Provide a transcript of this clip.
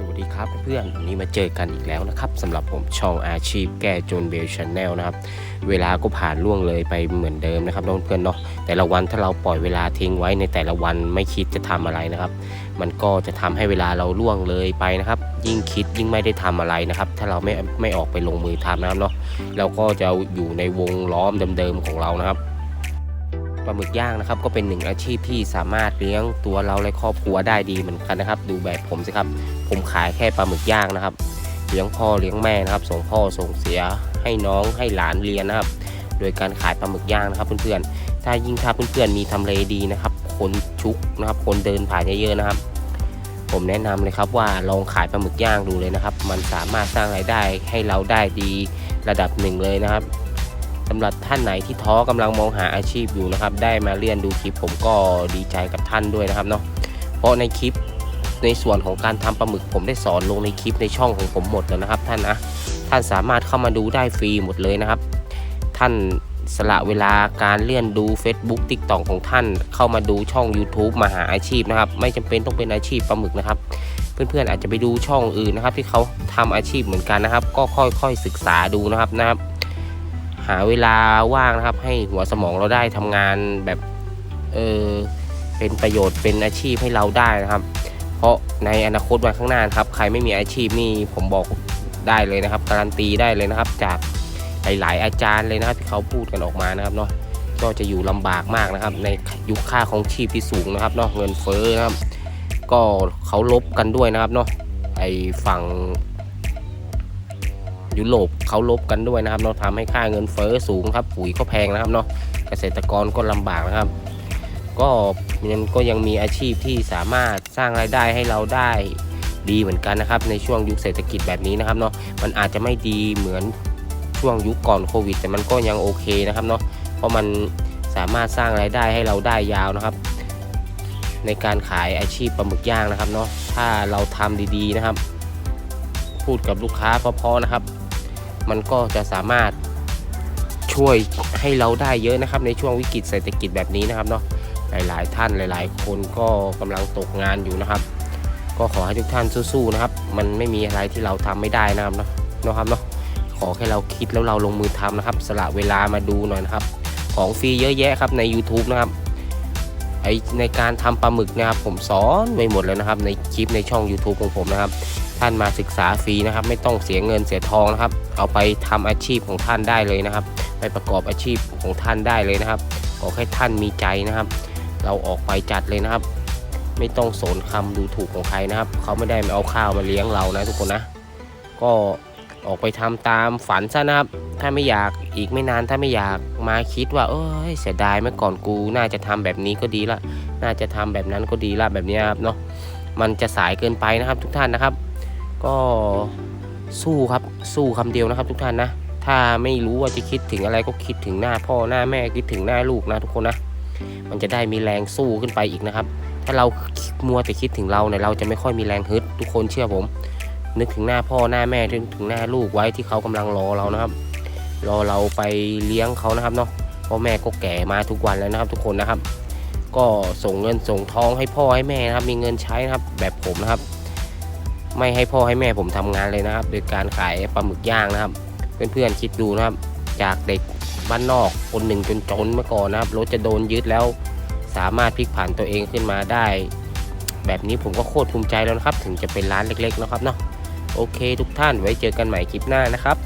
สวัสดีครับเพื่อนๆวันนี้มาเจอกันอีกแล้วนะครับสำหรับผมช่องอาชีพแก้จนเบลชแนลนะครับ เวลาก็ผ่านล่วงเลยไปเหมือนเดิมนะครับน้องเพื่อนเนาะแต่ละวันถ้าเราปล่อยเวลาทิ้งไว้ในแต่ละวันไม่คิดจะทำอะไรนะครับ มันก็จะทำให้เวลาเราล่วงเลยไปนะครับ ยิ่งคิดยิ่งไม่ได้ทำอะไรนะครับ ถ้าเราไม่ไม่ออกไปลงมือทำนะครับเนาะเราก็จะอยู่ในวงล้อมเดิมๆของเรานะครับ ปลาหมึกย่างนะครับ ก็เป็นหนึ่งอาชีพที่สามารถเลี้ยงตัวเราและครอบครัวได้ดีเหมือนกันนะครับ ดูแบบผมสิครับ ผมขายแค่ปลาหมึกย่างนะครับ เลี้ยงพ่อเลี้ยงแม่นะครับ ส่งพ่อส่งเสียให้น้องให้หลานเรียนนะครับ โดยการขายปลาหมึกย่างนะครับเพื่อนๆ ถ้ายิ่งถ้าเพื่อนๆมีทำเลดีนะครับ คนชุกนะครับ คนเดินผ่านเยอะๆนะครับ ผมแนะนำเลยครับว่าลองขายปลาหมึกย่างดูเลยนะครับ มันสามารถสร้างรายได้ให้เราได้ดีระดับหนึ่งเลยนะครับ สำหรับท่านไหนที่ท้อกำลังมองหาอาชีพอยู่นะครับ ได้มาเรียนดูคลิปผมก็ดีใจกับท่านด้วยนะครับเนาะเพราะในคลิปในส่วนของการทำปลาหมึกผมได้สอนลงในคลิปในช่องของผมหมดแล้วนะครับ ท่านนะท่านสามารถเข้ามาดูได้ฟรีหมดเลยนะครับ ท่านสละเวลาการเลื่อนดู Facebook t i k t o k ของท่านเข้ามาดูช่อง YouTube มาหาอาชีพนะครับ ไม่จำเป็นต้องเป็นอาชีพปลาหมึกนะครับ เพื่อนๆอาจจะไปดูช่องอื่นนะครับ ที่เขาทำอาชีพเหมือนกันนะครับ ก็ค่อยๆศึกษาดูนะครับนะครับ หาเวลาว่างนะครับ ให้หัวสมองเราได้ทำงานแบบเออเป็นประโยชน์เป็นอาชีพให้เราได้นะครับ เพราะในอนาคตวันข้างหน้านะครับ ใครไม่มีอาชีพนี่ผมบอกได้เลยนะครับ การันตีได้เลยนะครับ จากหลาย ๆ อาจารย์เลยนะครับที่เขาพูดกันออกมานะครับเนาะก็จะอยู่ลำบากมากนะครับ ในยุคค่าของชีพที่สูงนะครับเนาะเงินเฟ้อนะครับ ก็เขาลบกันด้วยนะครับเนาะไอฝั่ง ยุโรปเขาลบกันด้วยนะครับเนาะทำให้ค่าเงินเฟ้อสูงครับปุ๋ยก็แพงนะครับเนาะเกษตรกรก็ลำบากนะครับ ก็ยังก็ยังมีอาชีพที่สามารถสร้างรายได้ให้เราได้ดีเหมือนกันนะครับ ในช่วงยุคเศรษฐกิจแบบนี้นะครับเนาะมันอาจจะไม่ดีเหมือนช่วงยุคก่อนโควิด แต่มันก็ยังโอเคนะครับเนาะเพราะมันสามารถสร้างรายได้ให้เราได้ยาวนะครับ ในการขายอาชีพปลาหมึกย่างนะครับเนาะถ้าเราทำดีๆนะครับ พูดกับลูกค้าเพราะๆนะครับ มันก็จะสามารถช่วยให้เราได้เยอะนะครับ ในช่วงวิกฤตเศรษฐกิจแบบนี้นะครับเนาะหลาย ๆ ท่านหลาย ๆ คนก็กำลังตกงานอยู่นะครับ ก็ขอให้ทุกท่านสู้ๆนะครับ มันไม่มีอะไรที่เราทำไม่ได้นะครับเนาะนะครับเนาะขอแค่เราคิดแล้วเราลงมือทำนะครับ สละเวลามาดูหน่อยนะครับ ของฟรีเยอะแยะครับใน YouTube นะครับไอในการทำปลาหมึกนะครับผมสอนไว้หมดแล้วนะครับ ในคลิปในช่อง YouTube ของผมนะครับ ท่านมาศึกษาฟรีนะครับ ไม่ต้องเสียเงินเสียทองนะครับ เอาไปทำอาชีพของท่านได้เลยนะครับ ไปประกอบอาชีพของท่านได้เลยนะครับขอแค่ท่านมีใจนะครับ เราออกไปจัดเลยนะครับ ไม่ต้องสนคำดูถูกของใครนะครับ เขาไม่ได้มาเอาข้าวมาเลี้ยงเรานะทุกคนนะ ก็ออกไปทำตามฝันซะนะครับ ถ้าไม่อยากอีกไม่นานถ้าไม่อยากมาคิดว่า เอ้ยเสียดายเมื่อก่อนกู น่าจะทำแบบนี้ก็ดีละ น่าจะทำแบบนั้นก็ดีละแบบนี้ครับเนาะ มันจะสายเกินไปนะครับทุกท่านนะครับ ก็สู้ครับสู้คำเดียวนะครับ ทุกท่านนะ ถ้าไม่รู้ว่าจะคิดถึงอะไรก็คิดถึงหน้าพ่อหน้าแม่คิดถึงหน้าลูกนะทุกคนนะ มันจะได้มีแรงสู้ขึ้นไปอีกนะครับ ถ้าเรามัวแต่คิดถึงเราเนี่ยเราจะไม่ค่อยมีแรงฮึดทุกคนเชื่อผม นึกถึงหน้าพ่อหน้าแม่นึกถึงหน้าลูกไว้ที่เขากำลังรอเรานะครับ รอเราไปเลี้ยงเขานะครับเนาะเพราะแม่ก็แก่มาทุกวันแล้วนะครับ ทุกคนนะครับ ก็ส่งเงินส่งทองให้พ่อให้แม่นะครับ มีเงินใช้นะครับ แบบผมนะครับ ไม่ให้พ่อให้แม่ผมทำงานเลยนะครับ โดยการขายปลาหมึกย่างนะครับ เพื่อนๆคิดดูนะครับ จากเด็กบ้านนอกคนหนึ่งจนจนเมื่อก่อนนะครับรถจะโดนยึดแล้ว สามารถพลิกผันตัวเองขึ้นมาได้ แบบนี้ผมก็โคตรภูมิใจแล้วนะครับ ถึงจะเป็นร้านเล็กๆนะครับเนาะโอเค ทุกท่านไว้เจอกันใหม่คลิปหน้านะครับ